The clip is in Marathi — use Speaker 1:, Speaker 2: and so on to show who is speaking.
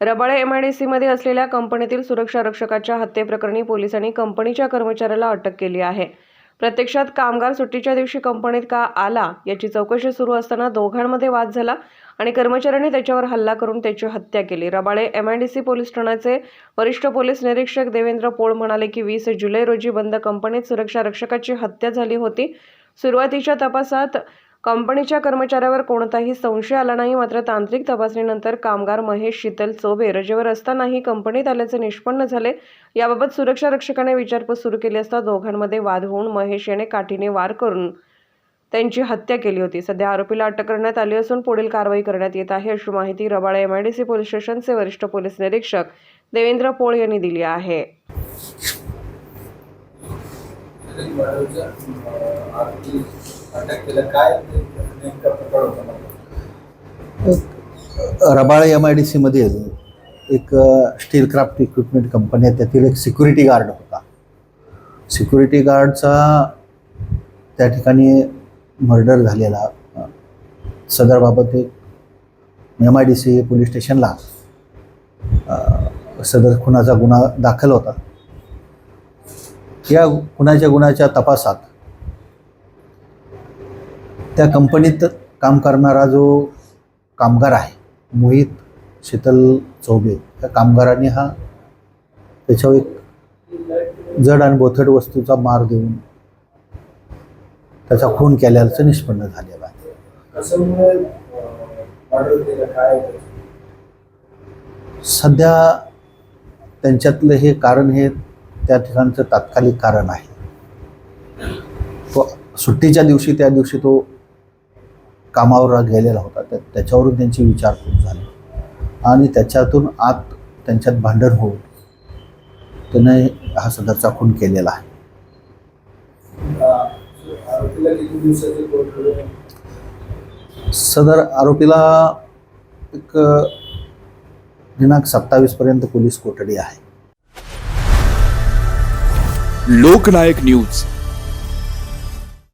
Speaker 1: रबाळे एमआयडीसीमध्ये असलेल्या कंपनीतील सुरक्षा रक्षकाच्या हत्येप्रकरणी पोलिसांनी कंपनीच्या कर्मचाऱ्याला अटक केली आहे. प्रत्यक्षात कामगार सुट्टीच्या दिवशी कंपनीत का आला याची चौकशी सुरू असताना दोघांमध्ये वाद झाला आणि कर्मचाऱ्याने त्याच्यावर हल्ला करून त्याची हत्या केली. Rabale M I D C police ठाण्याचे वरिष्ठ पोलीस निरीक्षक देवेंद्र पोळ म्हणाले की वीस जुलै रोजी बंद कंपनीत सुरक्षा रक्षकाची हत्या झाली होती. सुरुवातीच्या तपासात कंपनीच्या कर्मचाऱ्यावर कोणताही संशय आला नाही मात्र तांत्रिक तपासणीनंतर कामगार महेश शीतल चोबे रजेवर असतानाही कंपनीत आल्याचे निष्पन्न झाले. याबाबत सुरक्षा रक्षकाने विचारपूस सुरू केली असता दोघांमध्ये वाद होऊन महेश याने काठीने वार करून त्यांची हत्या केली होती. सध्या आरोपीला अटक करण्यात आली असून पुढील कारवाई करण्यात येत आहे अशी माहिती रबाळे एमआयडीसी पोलीस स्टेशनचे वरिष्ठ पोलीस निरीक्षक देवेंद्र पोळ यांनी दिली आहे.
Speaker 2: अटक केलं काय नेमका प्रकार होता
Speaker 3: एम आय डी सीमध्ये एक स्टील क्राफ्ट इक्विपमेंट कंपनी आहे त्यातील एक सिक्युरिटी गार्ड होता. सिक्युरिटी गार्डचा त्या ठिकाणी मर्डर झालेला. सदरबाबत एक M I D C police स्टेशनला सदर खुनाचा गुन्हा दाखल होता. या खुनाच्या गुन्ह्याच्या तपासात त्या कंपनीत काम करणारा जो कामगार आहे मोहित शीतल चौबे त्या कामगाराने हा त्याच्यावर एक जड आणि बोथट वस्तूचा मार देऊन त्याचा खून केल्याचं निष्पन्न झालेलं आहे. सध्या त्यांच्यातलं हे कारण हे त्या ठिकाणचं तात्कालिक कारण आहे. तो सुट्टीच्या दिवशी त्या दिवशी तो कामावर गेलेला होता. त्या त्याच्यावरून त्यांची विचारपूस झाली. आणि त्याच्यातून आत त्यांच्यात भांडण होऊन त्याने हा सदरचा खून केलेला आहे. सदर आरोपीला एक दिनांक सत्तावीसपर्यंत पोलीस कोठडी आहे.
Speaker 4: लोकनायक न्यूज.